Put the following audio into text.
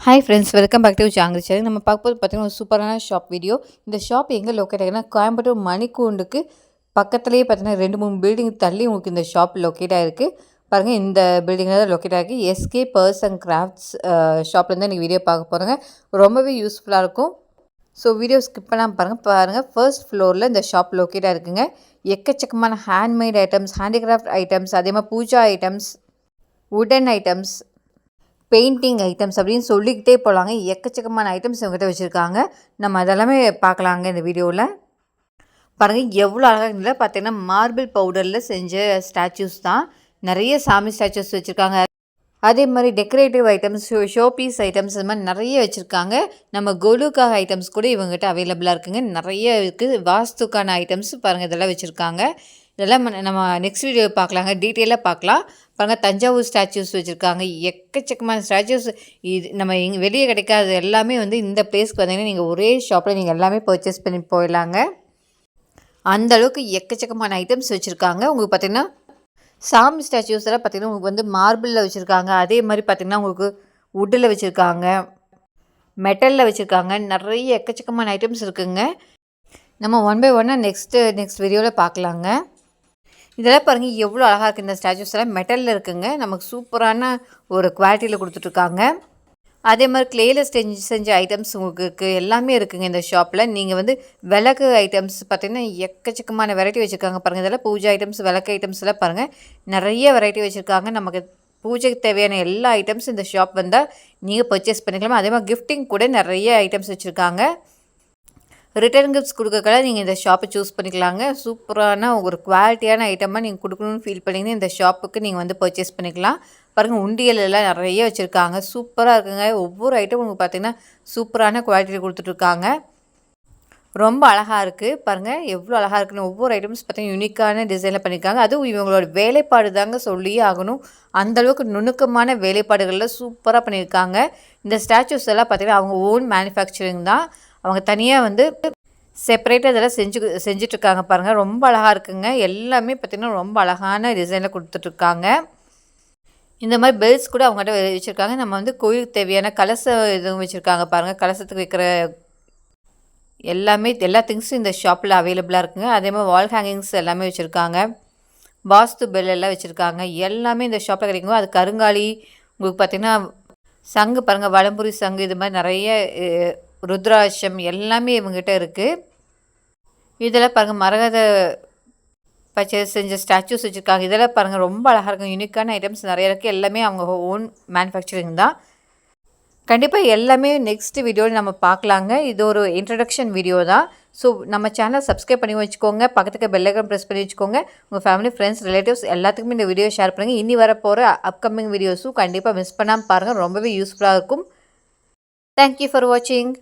Hi friends welcome back to Jangiri channel நம்ம பார்க்கும்போது பார்த்தீங்கன்னா ஒரு சூப்பரான ஷாப் வீடியோ இந்த ஷாப் எங்கே லொக்கேட் ஆகுதுன்னா கோயம்புத்தூர் மணிக்கூண்டுக்கு பக்கத்துலேயே பார்த்தீங்கன்னா ரெண்டு மூணு பில்டிங் தள்ளி உங்களுக்கு இந்த ஷாப் லொக்கேட் ஆகிருக்கு பாருங்கள் இந்த பில்டிங்கில் தான் லொக்கேட் ஆகிருக்கு எஸ்கே பர்ஸ் அண்ட் கிராஃப்ட்ஸ் ஷாப்லேருந்து இன்றைக்கி வீடியோ பார்க்க போகிறேங்க ரொம்பவே யூஸ்ஃபுல்லாக இருக்கும். ஸோ வீடியோ ஸ்கிப் பண்ணாமல் பாருங்கள் பாருங்கள் ஃபர்ஸ்ட் ஃப்ளோரில் இந்த ஷாப் லொக்கேட்டாக இருக்குங்க எக்கச்சக்கமான ஹேண்ட்மேட் ஐட்டம்ஸ் ஹேண்டிகிராஃப்ட் ஐட்டம்ஸ் அதே மாதிரி பூஜா ஐட்டம்ஸ் உடன் ஐட்டம்ஸ் பெயிண்டிங் ஐட்டம்ஸ் அப்படின்னு சொல்லிக்கிட்டே போகலாங்க எக்கச்சக்கமான ஐட்டம்ஸ் இவங்ககிட்ட வச்சுருக்காங்க. நம்ம அதெல்லாமே பார்க்கலாங்க இந்த வீடியோவில் பாருங்கள் எவ்வளோ அழகாக இருந்ததில் பார்த்தீங்கன்னா மார்பிள் பவுடரில் செஞ்ச ஸ்டாச்சூஸ் தான். நிறைய சாமி ஸ்டாச்சூஸ் வச்சுருக்காங்க. அதே மாதிரி decorative items show show piece items இது மாதிரி நிறைய வச்சுருக்காங்க. நம்ம கொலுக்காக ஐட்டம்ஸ் கூட இவங்ககிட்ட அவைலபிளாக இருக்குங்க. நிறைய இருக்குது வாஸ்துக்கான ஐட்டம்ஸ் பாருங்கள் இதெல்லாம் வச்சுருக்காங்க. இதெல்லாம் நம்ம நெக்ஸ்ட் வீடியோ பார்க்கலாங்க. டீட்டெயிலாக பார்க்கலாம். பாருங்கள் தஞ்சாவூர் ஸ்டாச்சூஸ் வச்சுருக்காங்க. எக்கச்சக்கமான ஸ்டாச்சூஸ் இது நம்ம இங்கே வெளியே கிடைக்காது எல்லாமே வந்து இந்த பிளேஸ்க்கு வந்தீங்கன்னா நீங்கள் ஒரே ஷாப்பில் நீங்கள் எல்லாமே பர்ச்சேஸ் பண்ணி போயிடலாங்க. அந்த அளவுக்கு எக்கச்சக்கமான ஐட்டம்ஸ் வச்சுருக்காங்க. உங்களுக்கு பார்த்திங்கன்னா சாமி ஸ்டாச்சூஸ் எல்லாம் பார்த்திங்கன்னா உங்களுக்கு வந்து மார்பிளில் வச்சுருக்காங்க. அதே மாதிரி பார்த்திங்கன்னா உங்களுக்கு வுட்டில் வச்சுருக்காங்க. மெட்டலில் வச்சுருக்காங்க. நிறைய எக்கச்சக்கமான ஐட்டம்ஸ் இருக்குங்க. நம்ம ஒன் பை ஒன்னாக நெக்ஸ்ட்டு நெக்ஸ்ட் வீடியோவில் பார்க்கலாங்க. இதெல்லாம் பாருங்கள் எவ்வளோ அழகாக இருக்குது இந்த ஸ்டாச்சூஸ் எல்லாம் மெட்டலில் இருக்குங்க. நமக்கு சூப்பரான ஒரு குவாலிட்டியில் கொடுத்துட்ருக்காங்க. அதே மாதிரி கிளேயில் செஞ்சு செஞ்ச ஐட்டம்ஸ் உங்களுக்கு இருக்குது எல்லாமே இருக்குங்க இந்த ஷாப்பில் நீங்கள் வந்து விளக்கு ஐட்டம்ஸ் பார்த்திங்கன்னா எக்கச்சக்கமான வெரைட்டி வச்சுருக்காங்க பாருங்கள் இதெல்லாம் பூஜை ஐட்டம்ஸ் விளக்கு ஐட்டம்ஸ் எல்லாம் பாருங்கள் நிறைய வெரைட்டி வச்சுருக்காங்க. நமக்கு பூஜைக்கு தேவையான எல்லா ஐட்டம்ஸும் இந்த ஷாப் வந்தால் நீங்கள் பர்ச்சேஸ் பண்ணிக்கலாம். அதே மாதிரி கிஃப்டிங் கூட நிறைய ஐட்டம்ஸ் வச்சுருக்காங்க. ரிட்டர்ன் கிஃப்ட்ஸ் கொடுக்கக்கெல்லாம் நீங்கள் இந்த ஷாப்பை சூஸ் பண்ணிக்கலாங்க. சூப்பரான ஒரு குவாலிட்டியான ஐட்டமாக நீங்கள் கொடுக்கணும்னு ஃபீல் பண்ணிங்கன்னா இந்த ஷாப்புக்கு நீங்கள் வந்து பர்ச்சேஸ் பண்ணிக்கலாம். பாருங்கள் உண்டியல் எல்லாம் நிறைய வச்சுருக்காங்க. சூப்பராக இருக்குங்க. ஒவ்வொரு ஐட்டமும் உங்களுக்கு பார்த்திங்கன்னா சூப்பரான குவாலிட்டியில் கொடுத்துட்ருக்காங்க. ரொம்ப அழகாக இருக்குது பாருங்கள் எவ்வளோ அழகாக இருக்குன்னு. ஒவ்வொரு ஐட்டம்ஸ் பார்த்தீங்கன்னா யூனிக்கான டிசைனில் பண்ணியிருக்காங்க. அதுவும் இவங்களோட வேலைப்பாடு தாங்க சொல்லியே ஆகணும். அந்தளவுக்கு நுணுக்கமான வேலைப்பாடுகளில் சூப்பராக பண்ணியிருக்காங்க. இந்த ஸ்டாச்சூஸ் எல்லாம் பார்த்திங்கன்னா அவங்க ஓன் மேனுஃபேக்சரிங் தான். அவங்க தனியாக வந்து செப்பரேட்டாக இதெல்லாம் செஞ்சு செஞ்சிட்ருக்காங்க பாருங்கள் ரொம்ப அழகாக இருக்குங்க. எல்லாமே பார்த்திங்கன்னா ரொம்ப அழகான டிசைனில் கொடுத்துட்ருக்காங்க. இந்த மாதிரி பெல்ட்ஸ் கூட அவங்ககிட்ட வச்சுருக்காங்க. நம்ம வந்து கோயிலுக்கு தேவையான கலசம் இதுவும் வச்சுருக்காங்க பாருங்கள் கலசத்துக்கு வைக்கிற எல்லாமே எல்லா திங்ஸும் இந்த ஷாப்பில் அவைலபிளாக இருக்குங்க. அதே மாதிரி வால் ஹேங்கிங்ஸ் எல்லாமே வச்சுருக்காங்க. வாஸ்து பெல் எல்லாம் வச்சுருக்காங்க. எல்லாமே இந்த ஷாப்பில் கிடைக்கும் அது கருங்காலி உங்களுக்கு பார்த்திங்கன்னா சங்கு பாருங்கள் வளம்புரி சங்கு இது மாதிரி நிறைய ருத்ராட்சம் எல்லாமே இவங்ககிட்ட இருக்குது இதெல்லாம் பாருங்கள் மரகத பச்சை செஞ்ச ஸ்டாச்சூஸ் வச்சுருக்காங்க. இதெல்லாம் பாருங்கள் ரொம்ப அழகாக இருக்கும். யூனிக்கான ஐட்டம்ஸ் நிறைய இருக்குது எல்லாமே அவங்க ஓன் மேனுஃபேக்சரிங் தான். கண்டிப்பாக எல்லாமே நெக்ஸ்ட் வீடியோவில் நம்ம பார்க்கலாங்க. இது ஒரு இன்ட்ரடக்ஷன் வீடியோ தான். ஸோ நம்ம சேனல் சப்ஸ்கிரைப் பண்ணி வச்சுக்கோங்க. பக்கத்துக்கு பெல்லைக்கன் ப்ரெஸ் பண்ணி வச்சுக்கோங்க. உங்கள் ஃபேமிலி ஃப்ரெண்ட்ஸ் ரிலேட்டிவ்ஸ் எல்லாத்துக்குமே இந்த வீடியோ ஷேர் பண்ணுங்கள் இனி வர போகிற அப்கமிங் வீடியோஸும் கண்டிப்பாக மிஸ் பண்ணாமல் பாருங்கள் ரொம்பவே யூஸ்ஃபுல்லாக இருக்கும். தேங்க்யூ ஃபார் வாட்சிங்